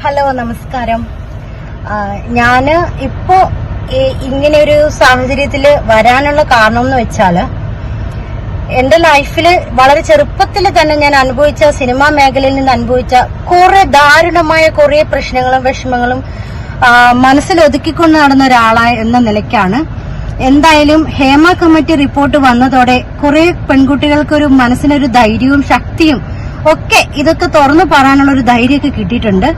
Hello നമസ്കാരം. ഞാൻ ഇപ്പോ ഇങ്ങനെ ഒരു സാഹചര്യത്തിൽ വരാനുള്ള കാരണം എന്ന് വെച്ചാൽ എന്റെ ലൈഫിൽ വളരെ ചെറുപ്പത്തിൽ തന്നെ ഞാൻ അനുഭവിച്ച സിനിമാ മേഖലയിൽ നിന്ന് അനുഭവിച്ച കുറെ ദാരുണമായ കുറെ പ്രശ്നങ്ങളും വിഷമങ്ങളും മനസ്സിൽ ഒതുക്കിക്കൊണ്ട് നടന്ന ഒരാളായ എന്ന നിലയ്ക്കാണ്. എന്തായാലും ഹേമ കമ്മിറ്റി റിപ്പോർട്ട് വന്നതോടെ കുറെ പെൺകുട്ടികൾക്കൊരു മനസ്സിനൊരു ധൈര്യവും ശക്തിയും ഒക്കെ ഇതൊക്കെ തുറന്നു പറയാനുള്ള ഒരു ധൈര്യമൊക്കെ കിട്ടിയിട്ടുണ്ട്.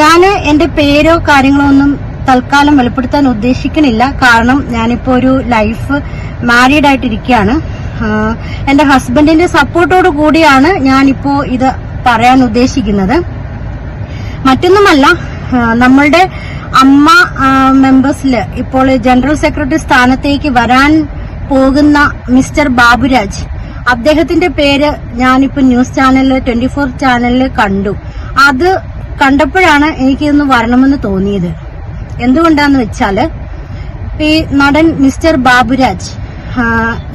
ഞാൻ എന്റെ പേരോ കാര്യങ്ങളോ ഒന്നും തൽക്കാലം വെളിപ്പെടുത്താൻ ഉദ്ദേശിക്കുന്നില്ല. കാരണം ഞാനിപ്പോ ഒരു ലൈഫ് മാരീഡ് ആയിട്ടിരിക്കുകയാണ്. എന്റെ ഹസ്ബൻഡിന്റെ സപ്പോർട്ടോട് കൂടിയാണ് ഞാനിപ്പോ ഇത് പറയാൻ ഉദ്ദേശിക്കുന്നത്. മറ്റൊന്നുമല്ല നമ്മളുടെ അമ്മ മെമ്പേഴ്സിൽ ഇപ്പോൾ ജനറൽ സെക്രട്ടറി സ്ഥാനത്തേക്ക് വരാൻ പോകുന്ന മിസ്റ്റർ ബാബുരാജ് അദ്ദേഹത്തിന്റെ പേര് ഞാനിപ്പോ ന്യൂസ് ചാനലിൽ ട്വന്റി ഫോർ ചാനലിൽ കണ്ടു. അത് കണ്ടപ്പോഴാണ് എനിക്കിതൊന്ന് വരണമെന്ന് തോന്നിയത്. എന്തുകൊണ്ടാന്ന് വെച്ചാൽ ഈ നടൻ മിസ്റ്റർ ബാബുരാജ്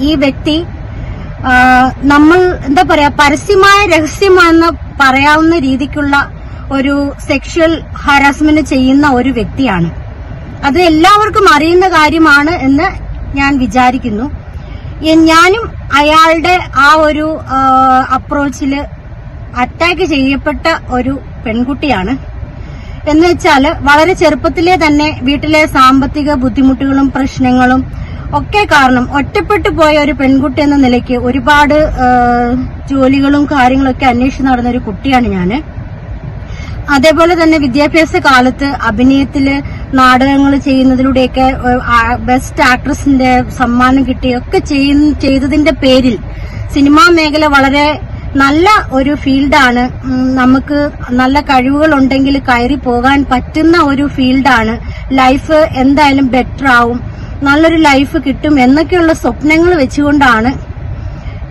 ഈ വ്യക്തി നമ്മൾ എന്താ പറയാ പരസ്യമായ രഹസ്യമാണെന്ന് പറയാവുന്ന രീതിക്കുള്ള ഒരു സെക്ഷൽ ഹരാസ്മെന്റ് ചെയ്യുന്ന ഒരു വ്യക്തിയാണ്. അത് എല്ലാവർക്കും അറിയുന്ന കാര്യമാണ് എന്ന് ഞാൻ വിചാരിക്കുന്നു. ഞാനും അയാളുടെ ആ ഒരു അപ്രോച്ചിൽ അറ്റാക്ക് ചെയ്യപ്പെട്ട ഒരു പെൺകുട്ടിയാണ്. എന്ന് വെച്ചാൽ വളരെ ചെറുപ്പത്തിലെ തന്നെ വീട്ടിലെ സാമ്പത്തിക ബുദ്ധിമുട്ടുകളും പ്രശ്നങ്ങളും ഒക്കെ കാരണം ഒറ്റപ്പെട്ടു പോയ ഒരു പെൺകുട്ടി എന്ന നിലയ്ക്ക് ഒരുപാട് ജോലികളും കാര്യങ്ങളൊക്കെ അന്വേഷിച്ച് നടന്ന ഒരു കുട്ടിയാണ് ഞാൻ അതേപോലെ തന്നെ വിദ്യാഭ്യാസ കാലത്ത് അഭിനയത്തിൽ നാടകങ്ങൾ ചെയ്യുന്നതിലൂടെയൊക്കെ ബെസ്റ്റ് ആക്ട്രസിന്റെ സമ്മാനം കിട്ടിയൊക്കെ ചെയ്തതിന്റെ പേരിൽ സിനിമാ മേഖല വളരെ നല്ല ഒരു ഫീൽഡാണ്. നമുക്ക് നല്ല കഴിവുകൾ ഉണ്ടെങ്കിൽ കയറി പോകാൻ പറ്റുന്ന ഒരു ഫീൽഡാണ്. ലൈഫ് എന്തായാലും ബെറ്റർ ആവും. നല്ലൊരു ലൈഫ് കിട്ടും എന്നൊക്കെയുള്ള സ്വപ്നങ്ങൾ വെച്ചുകൊണ്ടാണ്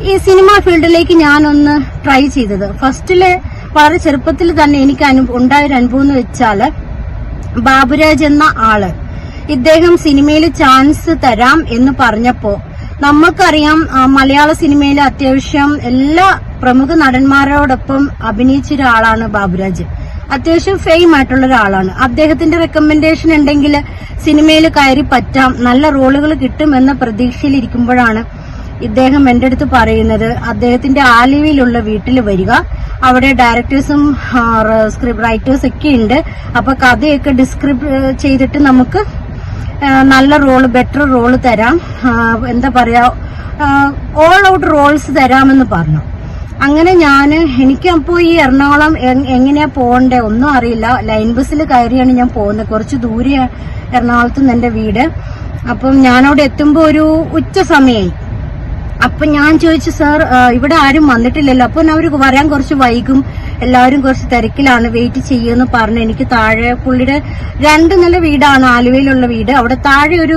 ഈ സിനിമാ ഫീൽഡിലേക്ക് ഞാനൊന്ന് ട്രൈ ചെയ്തത്. ഫസ്റ്റിൽ വളരെ ചെറുപ്പത്തിൽ തന്നെ എനിക്ക് അനു- ഉണ്ടായൊരു അനുഭവം എന്ന് വെച്ചാൽ ബാബുരാജ് എന്ന ആൾ. ഇദ്ദേഹം സിനിമയിൽ ചാൻസ് തരാം എന്ന് പറഞ്ഞപ്പോ നമ്മൾക്കറിയാം മലയാള സിനിമയിൽ അത്യാവശ്യം എല്ലാ പ്രമുഖ നടന്മാരോടൊപ്പം അഭിനയിച്ച ഒരാളാണ് ബാബുരാജ്. അത്യാവശ്യം ഫെയിം ആയിട്ടുള്ള ഒരാളാണ്. അദ്ദേഹത്തിന്റെ റെക്കമെൻഡേഷൻ ഉണ്ടെങ്കിൽ സിനിമയിൽ കയറി പറ്റാം നല്ല റോളുകൾ കിട്ടും എന്ന പ്രതീക്ഷയിൽ ഇരിക്കുമ്പോഴാണ് ഇദ്ദേഹം എന്റെ അടുത്ത് പറയുന്നത്. അദ്ദേഹത്തിന്റെ ആലുവയിലുള്ള വീട്ടിൽ വരിക. അവിടെ ഡയറക്ടേഴ്സും സ്ക്രിപ്റ്റ് റൈറ്റേഴ്സ് ഒക്കെ ഉണ്ട്. അപ്പൊ കഥയൊക്കെ ഡിസ്ക്രിപ്റ്റ് ചെയ്തിട്ട് നമുക്ക് നല്ല റോൾ ബെറ്റർ റോൾ തരാം. എന്താ പറയാ ഓൾ ഔട്ട് റോൾസ് തരാമെന്ന് പറഞ്ഞു. അങ്ങനെ ഞാൻ എനിക്ക് അപ്പോൾ ഈ എറണാകുളം എങ്ങനെയാ പോകണ്ടേ ഒന്നും അറിയില്ല. ലൈൻ ബസ്സിൽ കയറിയാണ് ഞാൻ പോകുന്നത്. കുറച്ച് ദൂരെ എറണാകുളത്ത് നിന്ന് എന്റെ വീട്. അപ്പം ഞാനവിടെ എത്തുമ്പോൾ ഒരു ഉച്ച സമയമായി അപ്പൊ ഞാൻ ചോദിച്ചു സാർ ഇവിടെ ആരും വന്നിട്ടില്ലല്ലോ. അപ്പൊ അവർ വരാൻ കുറച്ച് വൈകും. എല്ലാവരും കുറച്ച് തിരക്കിലാണ്. വെയിറ്റ് ചെയ്യുമെന്ന് പറഞ്ഞു എനിക്ക് താഴെ പുള്ളിയുടെ രണ്ട് നില വീടാണ് ആലുവയിലുള്ള വീട്. അവിടെ താഴെ ഒരു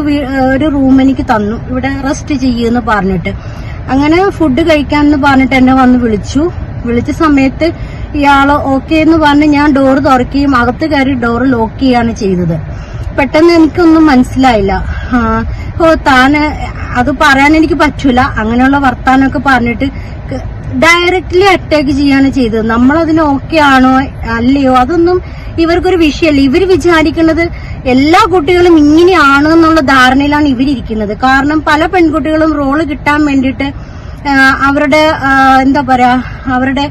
ഒരു റൂം എനിക്ക് തന്നു. ഇവിടെ റെസ്റ്റ് ചെയ്യുമെന്ന് പറഞ്ഞിട്ട്. അങ്ങനെ ഫുഡ് കഴിക്കാമെന്ന് പറഞ്ഞിട്ട് എന്നെ വന്ന് വിളിച്ചു. വിളിച്ച സമയത്ത് ഇയാൾ ഓക്കെ എന്ന് പറഞ്ഞ് ഞാൻ ഡോറ് തുറക്കുകയും അകത്ത് കയറി ഡോറ് ലോക്ക് ചെയ്യാണ് ചെയ്തത്. പെട്ടെന്ന് എനിക്കൊന്നും മനസ്സിലായില്ല. ഓ താന് അത് പറയാൻ എനിക്ക് പറ്റൂല. അങ്ങനെയുള്ള വർത്താനമൊക്കെ പറഞ്ഞിട്ട് ഡയറക്റ്റ്ലി അറ്റാക്ക് ചെയ്യാണ് ചെയ്തത്. നമ്മളതിന് ഓക്കെ ആണോ അല്ലയോ അതൊന്നും ഇവർക്കൊരു വിഷയമല്ല. ഇവർ വിചാരിക്കുന്നത് എല്ലാ കുട്ടികളും ഇങ്ങനെയാണ് എന്നുള്ള ധാരണയിലാണ് ഇവരിയ്ക്കുന്നത് കാരണം പല പെൺകുട്ടികളും റോൾ കിട്ടാൻ വേണ്ടിയിട്ട് അവരുടെ എന്താ പറയാ അവരുടെ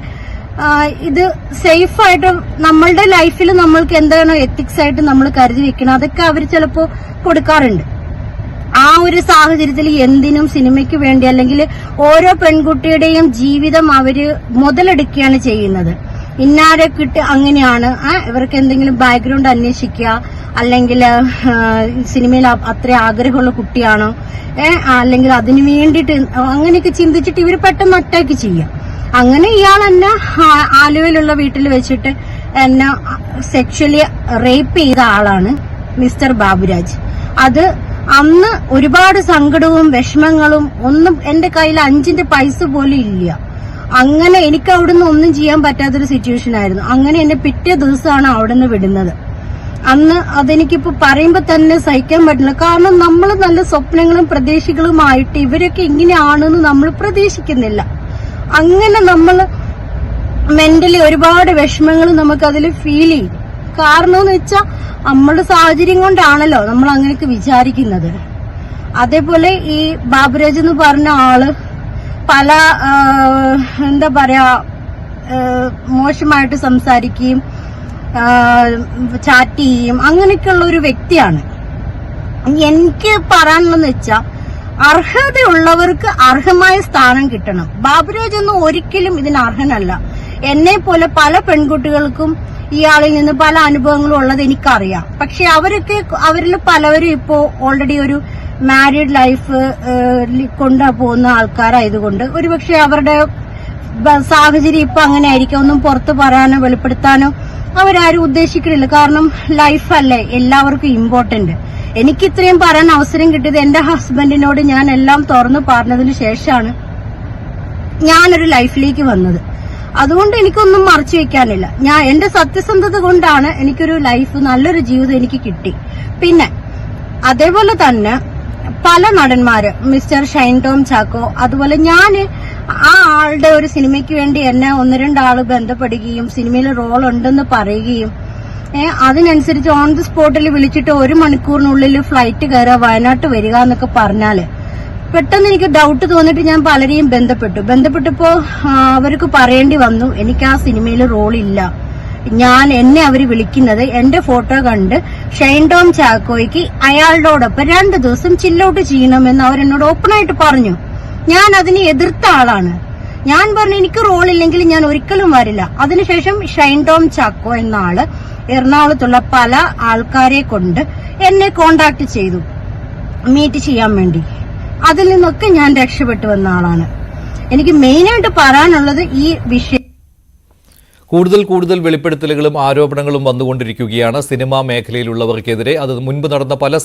ഇത് സേഫ് ആയിട്ട് നമ്മളുടെ ലൈഫിൽ നമ്മൾക്ക് എന്താണോ എത്തിക്സ് ആയിട്ട് നമ്മൾ കരുതി വെക്കണം അതൊക്കെ അവർ ചിലപ്പോൾ കൊടുക്കാറുണ്ട്. ആ ഒരു സാഹചര്യത്തിൽ എന്തിനും സിനിമയ്ക്ക് വേണ്ടി അല്ലെങ്കിൽ ഓരോ പെൺകുട്ടിയുടെയും ജീവിതം അവർ മുതലെടുക്കുകയാണ് ചെയ്യുന്നത്. ഇന്നാരെ കിട്ടി അങ്ങനെയാണ്. ഇവർക്ക് എന്തെങ്കിലും ബാക്ക്ഗ്രൗണ്ട് അന്വേഷിക്കുക. അല്ലെങ്കിൽ സിനിമയിൽ അത്ര ആഗ്രഹമുള്ള കുട്ടിയാണോ? അല്ലെങ്കിൽ അതിന് വേണ്ടിയിട്ട് അങ്ങനെയൊക്കെ ചിന്തിച്ചിട്ട് ഇവർ പെട്ടെന്ന് അറ്റാക്ക് ചെയ്യുക. അങ്ങനെ ഇയാൾ എന്നെ ആലുവയിലുള്ള വീട്ടിൽ വെച്ചിട്ട് എന്നെ സെക്ഷലി റേപ്പ് ചെയ്ത ആളാണ് മിസ്റ്റർ ബാബുരാജ്. അത് അന്ന് ഒരുപാട് സങ്കടവും വിഷമങ്ങളും ഒന്നും എന്റെ കയ്യിൽ അഞ്ചിന്റെ പൈസ പോലും ഇല്ല. അങ്ങനെ എനിക്ക് അവിടുന്ന് ഒന്നും ചെയ്യാൻ പറ്റാത്തൊരു സിറ്റുവേഷൻ ആയിരുന്നു. അങ്ങനെ എന്നെ പിറ്റേ ദിവസമാണ് അവിടുന്ന് വിടുന്നത്. അന്ന് അതെനിക്കിപ്പോ പറയുമ്പോ തന്നെ സഹിക്കാൻ പറ്റില്ല. കാരണം നമ്മൾ നല്ല സ്വപ്നങ്ങളും പ്രതീക്ഷകളുമായിട്ട് ഇവരൊക്കെ ഇങ്ങനെയാണെന്ന് നമ്മൾ പ്രതീക്ഷിക്കുന്നില്ല. അങ്ങനെ നമ്മൾ മെന്റലി ഒരുപാട് വിഷമങ്ങൾ നമുക്ക് അതിൽ ഫീൽ ചെയ്യും കാരണം എന്ന് വെച്ചാൽ നമ്മളുടെ സാഹചര്യം കൊണ്ടാണല്ലോ നമ്മൾ അങ്ങനെയൊക്കെ വിചാരിക്കുന്നത്. അതേപോലെ ഈ ബാബുരാജ് എന്ന് പറഞ്ഞ ആൾ പല എന്താ പറയാ മോശമായിട്ട് സംസാരിക്കുകയും ചാറ്റ് ചെയ്യും അങ്ങനെയൊക്കെയുള്ള ഒരു വ്യക്തിയാണ്. എനിക്ക് പറയാനുള്ളതെന്ന് വെച്ചാൽ അർഹതയുള്ളവർക്ക് അർഹമായ സ്ഥാനം കിട്ടണം. ബാബുരാജ് ഒന്നും ഒരിക്കലും ഇതിന് അർഹനല്ല. എന്നെ പോലെ പല പെൺകുട്ടികൾക്കും ഇയാളിൽ നിന്ന് പല അനുഭവങ്ങളും ഉള്ളത് എനിക്കറിയാം. പക്ഷെ അവരൊക്കെ അവരിൽ പലവരും ഇപ്പോ ഓൾറെഡി ഒരു മാരീഡ് ലൈഫ് കൊണ്ടുപോകുന്ന ആൾക്കാരായതുകൊണ്ട് ഒരുപക്ഷെ അവരുടെ സാഹചര്യം ഇപ്പൊ അങ്ങനെ ആയിരിക്കും ഒന്നും പുറത്ത് പറയാനോ വെളിപ്പെടുത്താനോ അവരാരും ഉദ്ദേശിക്കണില്ല കാരണം ലൈഫല്ലേ എല്ലാവർക്കും ഇമ്പോർട്ടന്റ് എനിക്ക് ഇത്രയും പറയാൻ അവസരം കിട്ടിയത് എന്റെ ഹസ്ബൻഡിനോട് ഞാൻ എല്ലാം തുറന്നു പറഞ്ഞതിന് ശേഷമാണ് ഞാനൊരു ലൈഫിലേക്ക് വന്നത്. അതുകൊണ്ട് എനിക്കൊന്നും മറച്ചു വെക്കാനില്ല. ഞാൻ എന്റെ സത്യസന്ധത കൊണ്ടാണ് എനിക്കൊരു ലൈഫ് നല്ലൊരു ജീവിതം എനിക്ക് കിട്ടി. പിന്നെ അതേപോലെ തന്നെ പല നടന്മാര് മിസ്റ്റർ ഷൈൻ ടോം ചാക്കോ അതുപോലെ ഞാൻ ആ ആളുടെ ഒരു സിനിമയ്ക്ക് വേണ്ടി എന്നെ ഒന്ന് രണ്ടാൾ ബന്ധപ്പെടുകയും സിനിമയിൽ റോൾ ഉണ്ടെന്ന് പറയുകയും അതിനനുസരിച്ച് ഓൺ ദി സ്പോട്ടിൽ വിളിച്ചിട്ട് ഒരു മണിക്കൂറിനുള്ളിൽ ഫ്ലൈറ്റ് കയറുക വയനാട്ട് വരിക എന്നൊക്കെ പറഞ്ഞാൽ പെട്ടെന്ന് എനിക്ക് ഡൗട്ട് തോന്നിട്ട് ഞാൻ പലരെയും ബന്ധപ്പെട്ടു. ബന്ധപ്പെട്ടപ്പോ ആ, അവർക്ക് പറയേണ്ടി വന്നു എനിക്ക് ആ സിനിമയിൽ റോൾ ഇല്ല. ഞാൻ എന്നെ അവർ വിളിക്കുന്നത് എന്റെ ഫോട്ടോ കണ്ട് ഷൈൻ ടോം ചാക്കോയ്ക്ക് അയാളോടൊപ്പം രണ്ടു ദിവസം ചില്ലൗട്ട് ചെയ്യണമെന്ന് അവരെന്നോട് ഓപ്പണായിട്ട് പറഞ്ഞു. ഞാൻ അതിനെ എതിർത്ത ആളാണ്. ഞാൻ പറഞ്ഞു എനിക്ക് റോൾ ഇല്ലെങ്കിൽ ഞാൻ ഒരിക്കലും വരില്ല. അതിനുശേഷം ഷൈൻ ടോം ചാക്കോ എന്ന ആൾ എറണാകുളത്തുള്ള പല ആൾക്കാരെ കൊണ്ട് എന്നെ കോണ്ടാക്ട് ചെയ്തു. മീറ്റ് ചെയ്യാൻ വേണ്ടി. അതിൽ നിന്നൊക്കെ ഞാൻ രക്ഷപ്പെട്ടു വന്ന ആളാണ്. എനിക്ക് മെയിനായിട്ട് പറയാനുള്ളത് ഈ വിഷയം കൂടുതൽ കൂടുതൽ വെളിപ്പെടുത്തലുകളും ആരോപണങ്ങളും വന്നുകൊണ്ടിരിക്കുകയാണ് സിനിമാ മേഖലയിലുള്ളവർക്കെതിരെ. അത് മുൻപ് നടന്ന പല